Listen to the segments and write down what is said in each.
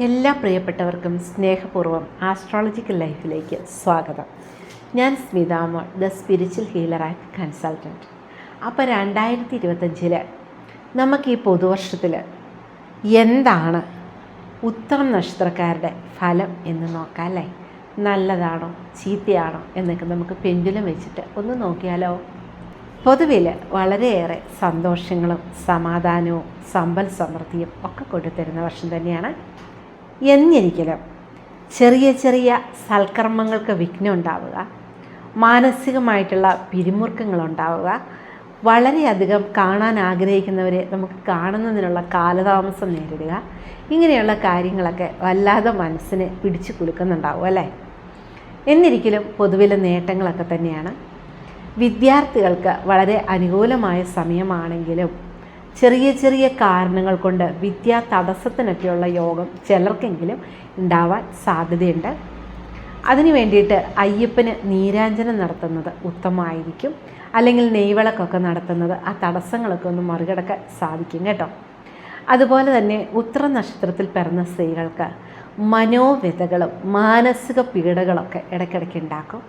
എല്ലാ പ്രിയപ്പെട്ടവർക്കും സ്നേഹപൂർവം ആസ്ട്രോളജിക്കൽ ലൈഫിലേക്ക് സ്വാഗതം. ഞാൻ Smithamol the spiritual healer and consultant അപ്പോൾ രണ്ടായിരത്തി ഇരുപത്തഞ്ചിൽ നമുക്ക് ഈ പുതുവർഷത്തിൽ എന്താണ് ഉത്തരം നക്ഷത്രക്കാരുടെ ഫലം എന്ന് നോക്കാം അല്ലേ? നല്ലതാണോ? ചീത്തയാണോ? എന്നൊക്കെ നമുക്ക് പെൻഡുലം വെച്ചിട്ട് ഒന്ന് നോക്കിയാലോ? പൊതുവിൽ വളരെയേറെ സന്തോഷങ്ങളും സമാധാനവും സമ്പൽ സമൃദ്ധിയും ഒക്കെ കൊണ്ടുതരുന്ന വർഷം തന്നെയാണ് എന്നിരിക്കലും ചെറിയ ചെറിയ സൽക്കർമ്മങ്ങൾക്ക് വിഘ്നം ഉണ്ടാവുക മാനസികമായിട്ടുള്ള പിരിമുറുക്കങ്ങൾ ഉണ്ടാവുക വളരെയധികം കാണാൻ ആഗ്രഹിക്കുന്നവരെ നമുക്ക് കാണുന്നതിനുള്ള കാലതാമസം നേരിടുക ഇങ്ങനെയുള്ള കാര്യങ്ങളൊക്കെ വല്ലാതെ മനസ്സിനെ പിടിച്ചു കുലുക്കുന്നുണ്ടാവും അല്ലേ? എന്നിരിക്കലും പൊതുവിലെ നേട്ടങ്ങളൊക്കെ തന്നെയാണ്. വിദ്യാർത്ഥികൾക്ക് വളരെ അനുകൂലമായ സമയമാണെങ്കിലും ചെറിയ ചെറിയ കാരണങ്ങൾ കൊണ്ട് വിദ്യാ തടസ്സത്തിനൊക്കെയുള്ള യോഗം ചിലർക്കെങ്കിലും ഉണ്ടാവാൻ സാധ്യതയുണ്ട്. അതിനു വേണ്ടിയിട്ട് അയ്യപ്പന് നീരാഞ്ജനം നടത്തുന്നത് ഉത്തമമായിരിക്കും. അല്ലെങ്കിൽ നെയ്വിളക്കൊക്കെ നടത്തുന്നത് ആ തടസ്സങ്ങളൊക്കെ ഒന്ന് മറികടക്കാൻ സാധിക്കും കേട്ടോ. അതുപോലെ തന്നെ ഉത്തര നക്ഷത്രത്തിൽ പിറന്ന സ്ത്രീകൾക്ക് മനോവ്യതകളും മാനസിക പീഡകളൊക്കെ ഇടയ്ക്കിടയ്ക്ക് ഉണ്ടാക്കും.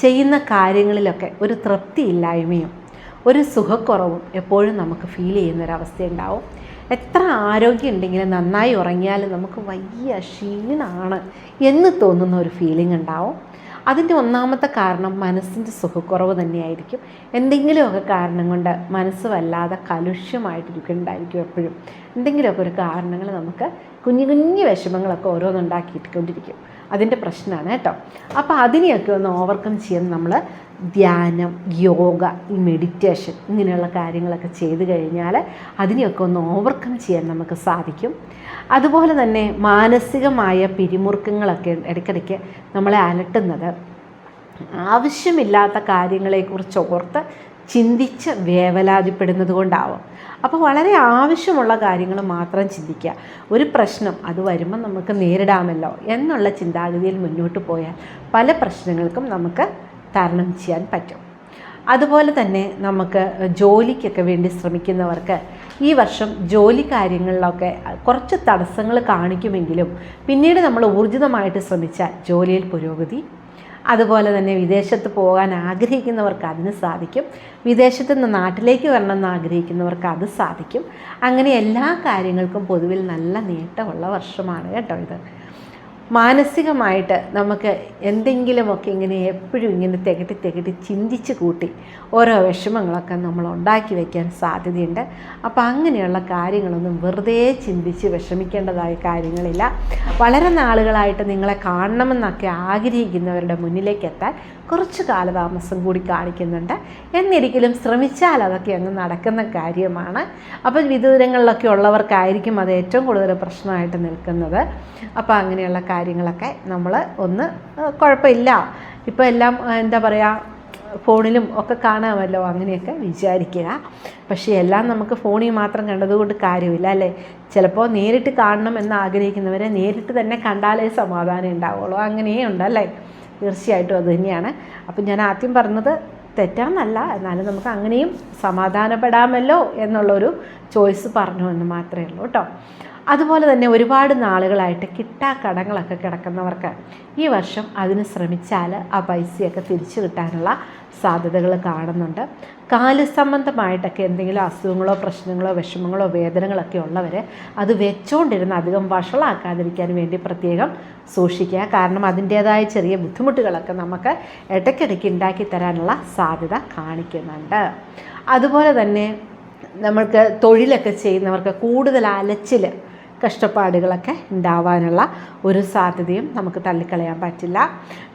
ചെയ്യുന്ന കാര്യങ്ങളിലൊക്കെ ഒരു തൃപ്തിയില്ലായ്മയും ഒരു സുഖക്കുറവും എപ്പോഴും നമുക്ക് ഫീൽ ചെയ്യുന്ന ചെയ്യുന്നൊരവസ്ഥയുണ്ടാവും. എത്ര ആരോഗ്യം ഉണ്ടെങ്കിലും നന്നായി ഉറങ്ങിയാലും നമുക്ക് വലിയ ക്ഷീണമാണ് എന്ന് തോന്നുന്ന ഒരു ഫീലിംഗ് ഉണ്ടാവും. അതിന്റെ ഒന്നാമത്തെ കാരണം മനസ്സിന്റെ സുഖക്കുറവ് തന്നെയായിരിക്കും. എന്തെങ്കിലുമൊക്കെ കാരണം കൊണ്ട് മനസ്സ് വല്ലാതെ കലുഷ്യമായിട്ടിരിക്കുന്നുണ്ടായിരിക്കും എപ്പോഴും. എന്തെങ്കിലുമൊക്കെ ഒരു കാരണങ്ങൾ നമുക്ക് കുഞ്ഞു കുഞ്ഞു വിഷമങ്ങളൊക്കെ ഓരോന്നുണ്ടാക്കിയിട്ടിക്കൊണ്ടിരിക്കും അതിന്റെ പ്രശ്നമാണ് കേട്ടോ. അപ്പോൾ അതിനെയൊക്കെ ഒന്ന് ഓവർകം ചെയ്യാൻ നമ്മൾ ധ്യാനം യോഗ ഈ മെഡിറ്റേഷൻ ഇങ്ങനെയുള്ള കാര്യങ്ങളൊക്കെ ചെയ്തു കഴിഞ്ഞാൽ അതിനെയൊക്കെ ഒന്ന് ഓവർകം ചെയ്യാൻ നമുക്ക് സാധിക്കും. അതുപോലെ തന്നെ മാനസികമായ പിരിമുറുക്കങ്ങളൊക്കെ ഇടയ്ക്കിടയ്ക്ക് നമ്മളെ അലട്ടുന്നത്. ആവശ്യമില്ലാത്ത കാര്യങ്ങളെക്കുറിച്ച് ഓർത്ത് ചിന്തിച്ച് വേവലാതിപ്പെടുന്നത് കൊണ്ടാവും. അപ്പോൾ വളരെ ആവശ്യമുള്ള കാര്യങ്ങൾ മാത്രം ചിന്തിക്കുക. ഒരു പ്രശ്നം അത് വരുമ്പോൾ നമുക്ക് നേരിടാമല്ലോ എന്നുള്ള ചിന്താഗതിയിൽ മുന്നോട്ട് പോയാൽ പല പ്രശ്നങ്ങൾക്കും നമുക്ക് തരണം ചെയ്യാൻ പറ്റും. അതുപോലെ തന്നെ നമുക്ക് ജോലിക്കൊക്കെ വേണ്ടി ശ്രമിക്കുന്നവർക്ക് ഈ വർഷം ജോലി കാര്യങ്ങളിലൊക്കെ കുറച്ച് തടസ്സങ്ങൾ കാണിക്കുമെങ്കിലും പിന്നീട് നമ്മൾ ഊർജിതമായിട്ട് ശ്രമിച്ചാൽ ജോലിയിൽ പുരോഗതി അതുപോലെ തന്നെ വിദേശത്ത് പോകാൻ ആഗ്രഹിക്കുന്നവർക്ക് അതിന് സാധിക്കും. വിദേശത്ത് നിന്ന് നാട്ടിലേക്ക് വരണമെന്ന് ആഗ്രഹിക്കുന്നവർക്ക് അത് സാധിക്കും. അങ്ങനെ എല്ലാ കാര്യങ്ങൾക്കും പൊതുവിൽ നല്ല നേട്ടമുള്ള വർഷമാണ് കേട്ടോ ഇത്. മാനസികമായിട്ട് നമുക്ക് എന്തെങ്കിലുമൊക്കെ ഇങ്ങനെ എപ്പോഴും ഇങ്ങനെ തികട്ടി തികട്ടി ചിന്തിച്ച് കൂട്ടി ഓരോ വിഷമങ്ങളൊക്കെ നമ്മൾ ഉണ്ടാക്കി വയ്ക്കാൻ സാധ്യതയുണ്ട്. അപ്പോൾ അങ്ങനെയുള്ള കാര്യങ്ങളൊന്നും വെറുതെ ചിന്തിച്ച് വിഷമിക്കേണ്ടതായ കാര്യങ്ങളില്ല. വളരെ നാളുകളായിട്ട് നിങ്ങളെ കാണണമെന്നൊക്കെ ആഗ്രഹിക്കുന്നവരുടെ മുന്നിലേക്ക് എത്താൻ കുറച്ച് കാലതാമസം കൂടി കാണിക്കുന്നുണ്ട്. എന്നിരിക്കലും ശ്രമിച്ചാൽ അതൊക്കെ അങ്ങ് നടക്കുന്ന കാര്യമാണ്. അപ്പം വിദൂരങ്ങളിലൊക്കെ ഉള്ളവർക്കായിരിക്കും അത് ഏറ്റവും കൂടുതൽ പ്രശ്നമായിട്ട് നിൽക്കുന്നത്. അപ്പോൾ അങ്ങനെയുള്ള കാര്യങ്ങളൊക്കെ നമ്മൾ ഒന്ന് കുഴപ്പമില്ല ഇപ്പോൾ എല്ലാം എന്താ പറയുക ഫോണിലും ഒക്കെ കാണാമല്ലോ അങ്ങനെയൊക്കെ വിചാരിക്കുക. പക്ഷേ എല്ലാം നമുക്ക് ഫോണിൽ മാത്രം കണ്ടതുകൊണ്ട് കാര്യമില്ല അല്ലേ? ചിലപ്പോൾ നേരിട്ട് കാണണം എന്ന് ആഗ്രഹിക്കുന്നവരെ നേരിട്ട് തന്നെ കണ്ടാലേ സമാധാനം ഉണ്ടാവുള്ളൂ. അങ്ങനെയേ അല്ലേ? തീർച്ചയായിട്ടും അത് തന്നെയാണ്. അപ്പം ഞാൻ ആദ്യം പറഞ്ഞത് തെറ്റാന്നല്ല എന്നാലും നമുക്ക് അങ്ങനെയും സമാധാനപ്പെടാമല്ലോ എന്നുള്ളൊരു ചോയ്സ് പറഞ്ഞു എന്ന് മാത്രമേ ഉള്ളൂ കേട്ടോ. അതുപോലെ തന്നെ ഒരുപാട് നാളുകളായിട്ട് കിട്ടാക്കടങ്ങളൊക്കെ കിടക്കുന്നവർക്ക് ഈ വർഷം അതിന് ശ്രമിച്ചാൽ ആ പൈസയൊക്കെ തിരിച്ചു കിട്ടാനുള്ള സാധ്യതകൾ കാണുന്നുണ്ട്. കാൽ സംബന്ധമായിട്ടൊക്കെ എന്തെങ്കിലും അസുഖങ്ങളോ പ്രശ്നങ്ങളോ വിഷമങ്ങളോ വേദനകളൊക്കെ ഉള്ളവർ അത് വെച്ചുകൊണ്ടിരുന്ന് അധികം വഷളാക്കാതിരിക്കാൻ വേണ്ടി പ്രത്യേകം സൂക്ഷിക്കുക. കാരണം അതിന്റേതായ ചെറിയ ബുദ്ധിമുട്ടുകളൊക്കെ നമുക്ക് ഇടയ്ക്കിടയ്ക്ക് ഉണ്ടാക്കി തരാനുള്ള സാധ്യത കാണിക്കുന്നുണ്ട്. അതുപോലെ തന്നെ നമ്മൾക്ക് തൊഴിലൊക്കെ ചെയ്യുന്നവർക്ക് കൂടുതൽ അലച്ചിൽ കഷ്ടപ്പാടുകളൊക്കെ ഉണ്ടാവാനുള്ള ഒരു സാധ്യതയും നമുക്ക് തള്ളിക്കളയാൻ പറ്റില്ല.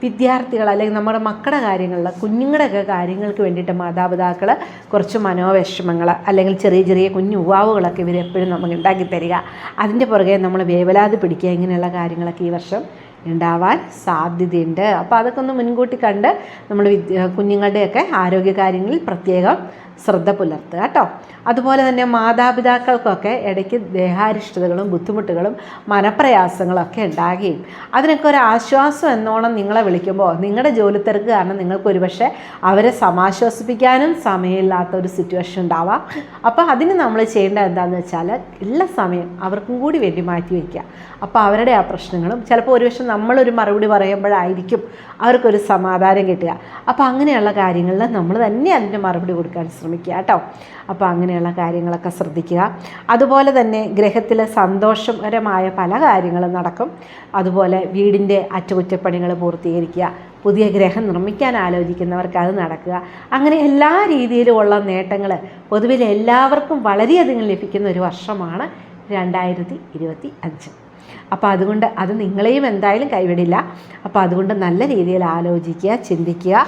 വിദ്യാർത്ഥികൾ അല്ലെങ്കിൽ നമ്മുടെ മക്കളുടെ കാര്യങ്ങളിൽ കുഞ്ഞുങ്ങളുടെയൊക്കെ കാര്യങ്ങൾക്ക് വേണ്ടിയിട്ട് മാതാപിതാക്കൾ കുറച്ച് മനോവിഷമങ്ങൾ അല്ലെങ്കിൽ ചെറിയ ചെറിയ കുഞ്ഞു യുവാവുകളൊക്കെ ഇവർ എപ്പോഴും നമുക്ക് ഉണ്ടാക്കി തരിക. അതിന്റെ പുറകെ നമ്മൾ വേവലാതി പിടിക്കുക ഇങ്ങനെയുള്ള കാര്യങ്ങളൊക്കെ ഈ വർഷം ഉണ്ടാവാൻ സാധ്യതയുണ്ട്. അപ്പോൾ അതൊക്കെ ഒന്ന് മുൻകൂട്ടി കണ്ട് നമ്മൾ കുഞ്ഞുങ്ങളുടെയൊക്കെ ആരോഗ്യകാര്യങ്ങളിൽ പ്രത്യേകം ശ്രദ്ധ പുലർത്തുക കേട്ടോ. അതുപോലെ തന്നെ മാതാപിതാക്കൾക്കൊക്കെ ഇടയ്ക്ക് ദേഹാരിഷ്ടതകളും ബുദ്ധിമുട്ടുകളും മനപ്രയാസങ്ങളൊക്കെ ഉണ്ടാകുകയും അതിനൊക്കെ ഒരു ആശ്വാസം എന്നോണം നിങ്ങളെ വിളിക്കുമ്പോൾ നിങ്ങളുടെ ജോലി തിരക്ക് കാരണം നിങ്ങൾക്ക് ഒരുപക്ഷെ അവരെ സമാശ്വസിപ്പിക്കാനും സമയമില്ലാത്ത ഒരു സിറ്റുവേഷൻ ഉണ്ടാവാം. അപ്പോൾ അതിന് നമ്മൾ ചെയ്യേണ്ടത് എന്താണെന്ന് വെച്ചാൽ ഉള്ള സമയം അവർക്കും കൂടി വേണ്ടി മാറ്റി വയ്ക്കുക. അപ്പോൾ അവരുടെ ആ പ്രശ്നങ്ങളും ചിലപ്പോൾ ഒരുപക്ഷെ നമ്മളൊരു മറുപടി പറയുമ്പോഴായിരിക്കും അവർക്കൊരു സമാധാനം കിട്ടുക. അപ്പോൾ അങ്ങനെയുള്ള കാര്യങ്ങളിൽ നമ്മൾ തന്നെ അതിന്റെ മറുപടി കൊടുക്കാൻ ശ്രമിക്കുക. കേട്ടോ. അപ്പോൾ അങ്ങനെയുള്ള കാര്യങ്ങളൊക്കെ ശ്രദ്ധിക്കുക. അതുപോലെ തന്നെ ഗ്രഹത്തിൽ സന്തോഷകരമായ പല കാര്യങ്ങളും നടക്കും. അതുപോലെ വീടിന്റെ അറ്റകുറ്റപ്പണികൾ പൂർത്തീകരിക്കുക. പുതിയ ഗ്രഹം നിർമ്മിക്കാൻ ആലോചിക്കുന്നവർക്ക് അത് നടക്കുക. അങ്ങനെ എല്ലാ രീതിയിലുമുള്ള നേട്ടങ്ങൾ പൊതുവിൽ എല്ലാവർക്കും വളരെയധികം ലഭിക്കുന്ന ഒരു വർഷമാണ് രണ്ടായിരത്തി ഇരുപത്തി അഞ്ച്. അപ്പോൾ അതുകൊണ്ട് അത് നിങ്ങളെയും എന്തായാലും കൈവിടില്ല. അപ്പോൾ അതുകൊണ്ട് നല്ല രീതിയിൽ ആലോചിക്കുക ചിന്തിക്കുക.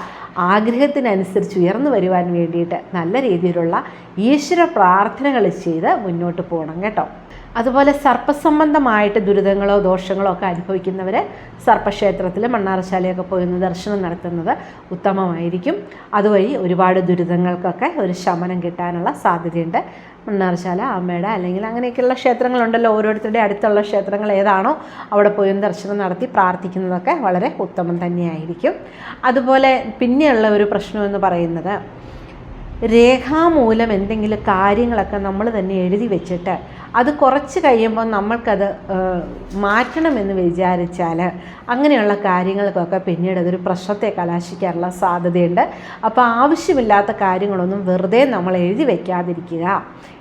ആഗ്രഹത്തിനനുസരിച്ച് ഉയർന്നു വരുവാൻ വേണ്ടിയിട്ട് നല്ല രീതിയിലുള്ള ഈശ്വര പ്രാർത്ഥനകൾ ചെയ്ത് മുന്നോട്ട് പോകണം കേട്ടോ. അതുപോലെ സർപ്പസംബന്ധമായിട്ട് ദുരിതങ്ങളോ ദോഷങ്ങളോ ഒക്കെ അനുഭവിക്കുന്നവർ സർപ്പക്ഷേത്രത്തിൽ മണ്ണാറശാലയൊക്കെ പോയി ഒന്ന് ദർശനം നടത്തുന്നത് ഉത്തമമായിരിക്കും. അതുവഴി ഒരുപാട് ദുരിതങ്ങൾക്കൊക്കെ ഒരു ശമനം കിട്ടാനുള്ള സാധ്യതയുണ്ട്. മണ്ണാറശാല അമ്മയുടെ അല്ലെങ്കിൽ അങ്ങനെയൊക്കെയുള്ള ക്ഷേത്രങ്ങളുണ്ടല്ലോ. ഓരോരുത്തരുടെ അടുത്തുള്ള ക്ഷേത്രങ്ങൾ ഏതാണോ അവിടെ പോയി ദർശനം നടത്തി പ്രാർത്ഥിക്കുന്നതൊക്കെ വളരെ ഉത്തമം തന്നെയായിരിക്കും. അതുപോലെ പിന്നെയുള്ള ഒരു പ്രശ്നമെന്ന് പറയുന്നത് രേഖാമൂലം എന്തെങ്കിലും കാര്യങ്ങളൊക്കെ നമ്മൾ തന്നെ എഴുതി വെച്ചിട്ട് അത് കുറച്ച് കഴിയുമ്പോൾ നമ്മൾക്കത് മാറ്റണമെന്ന് വിചാരിച്ചാൽ അങ്ങനെയുള്ള കാര്യങ്ങൾക്കൊക്കെ പിന്നീട് അതൊരു പ്രശ്നത്തെ കലാശിക്കാനുള്ള സാധ്യതയുണ്ട്. അപ്പോൾ ആവശ്യമില്ലാത്ത കാര്യങ്ങളൊന്നും വെറുതെ നമ്മൾ എഴുതി വയ്ക്കാതിരിക്കുക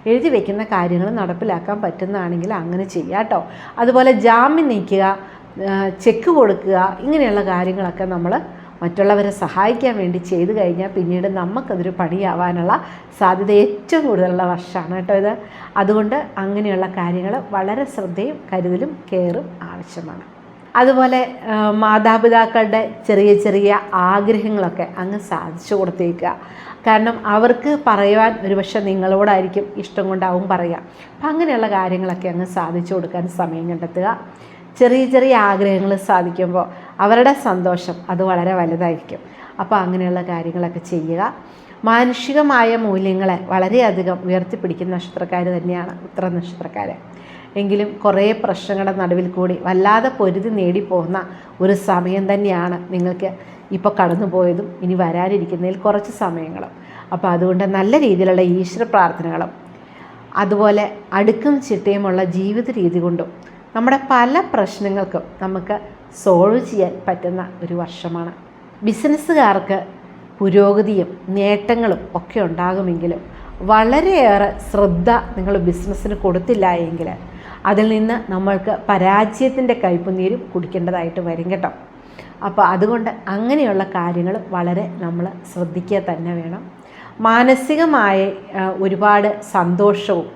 എഴുതി വയ്ക്കുന്ന കാര്യങ്ങൾ നടപ്പിലാക്കാൻ പറ്റുന്നതാണെങ്കിൽ അങ്ങനെ ചെയ്യുക കേട്ടോ. അതുപോലെ ജാമ്യം നീക്കുക ചെക്ക് കൊടുക്കുക ഇങ്ങനെയുള്ള കാര്യങ്ങളൊക്കെ നമ്മൾ മറ്റുള്ളവരെ സഹായിക്കാൻ വേണ്ടി ചെയ്തു കഴിഞ്ഞാൽ പിന്നീട് നമുക്കതൊരു പണിയാവാനുള്ള സാധ്യത ഏറ്റവും കൂടുതലുള്ള വർഷമാണ് കേട്ടോ ഇത്. അതുകൊണ്ട് അങ്ങനെയുള്ള കാര്യങ്ങൾ വളരെ ശ്രദ്ധയും കരുതലും കെയറും ആവശ്യമാണ്. അതുപോലെ മാതാപിതാക്കളുടെ ചെറിയ ചെറിയ ആഗ്രഹങ്ങളൊക്കെ അങ്ങ് സാധിച്ചു കൊടുത്തേക്കുക. കാരണം അവർക്ക് പറയുവാൻ ഒരുപക്ഷെ നിങ്ങളോടായിരിക്കും ഇഷ്ടം കൊണ്ടാവും പറയുക. അപ്പം അങ്ങനെയുള്ള കാര്യങ്ങളൊക്കെ അങ്ങ് സാധിച്ചു കൊടുക്കാൻ സമയം കണ്ടെത്തുക. ചെറിയ ചെറിയ ആഗ്രഹങ്ങൾ സാധിക്കുമ്പോൾ അവരുടെ സന്തോഷം അത് വളരെ വലുതായിരിക്കും. അപ്പോൾ അങ്ങനെയുള്ള കാര്യങ്ങളൊക്കെ ചെയ്യുക. മാനുഷികമായ മൂല്യങ്ങളെ വളരെയധികം ഉയർത്തിപ്പിടിക്കുന്ന നക്ഷത്രക്കാർ തന്നെയാണ് ഉത്തര നക്ഷത്രക്കാർ. എങ്കിലും കുറേ പ്രശ്നങ്ങളുടെ നടുവിൽ കൂടി വല്ലാതെ പൊരുതി നേടിപ്പോകുന്ന ഒരു സമയം തന്നെയാണ് നിങ്ങൾക്ക് ഇപ്പോൾ കടന്നുപോയതും ഇനി വരാനിരിക്കുന്നതിൽ കുറച്ച് സമയങ്ങളും. അപ്പോൾ അതുകൊണ്ട് നല്ല രീതിയിലുള്ള ഈശ്വര പ്രാർത്ഥനകളും അതുപോലെ അടുക്കും ചിട്ടയുമുള്ള ജീവിത രീതി കൊണ്ടും നമ്മുടെ പല പ്രശ്നങ്ങൾക്കും നമുക്ക് സോൾവ് ചെയ്യാൻ പറ്റുന്ന ഒരു വർഷമാണ്. ബിസിനസ്സുകാർക്ക് പുരോഗതിയും നേട്ടങ്ങളും ഒക്കെ ഉണ്ടാകുമെങ്കിലും വളരെയേറെ ശ്രദ്ധ നിങ്ങൾ ബിസിനസ്സിന് കൊടുത്തില്ല എങ്കിൽ അതിൽ നിന്ന് നമ്മൾക്ക് പരാജയത്തിന്റെ കയ്പുനീരും കുടിക്കേണ്ടതായിട്ട് വരും കേട്ടോ. അപ്പോൾ അതുകൊണ്ട് അങ്ങനെയുള്ള കാര്യങ്ങൾ വളരെ നമ്മൾ ശ്രദ്ധിക്കുക തന്നെ വേണം. മാനസികമായ ഒരുപാട് സന്തോഷവും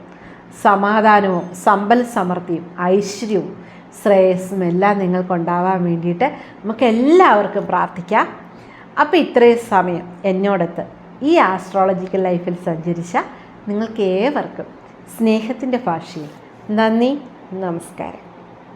സമാധാനവും സമ്പൽ സമൃദ്ധിയും ഐശ്വര്യവും ശ്രേയസ്സും എല്ലാം നിങ്ങൾക്കുണ്ടാവാൻ വേണ്ടിയിട്ട് നമുക്ക് എല്ലാവർക്കും പ്രാർത്ഥിക്കാം. അപ്പോൾ ഇത്രയും സമയം എന്നോടത്ത് ഈ ആസ്ട്രോളജിക്കൽ ലൈഫിൽ സഞ്ചരിച്ച നിങ്ങൾക്ക് ഏവർക്കും സ്നേഹത്തിന്റെ ഭാഷയിൽ നന്ദി നമസ്കാരം.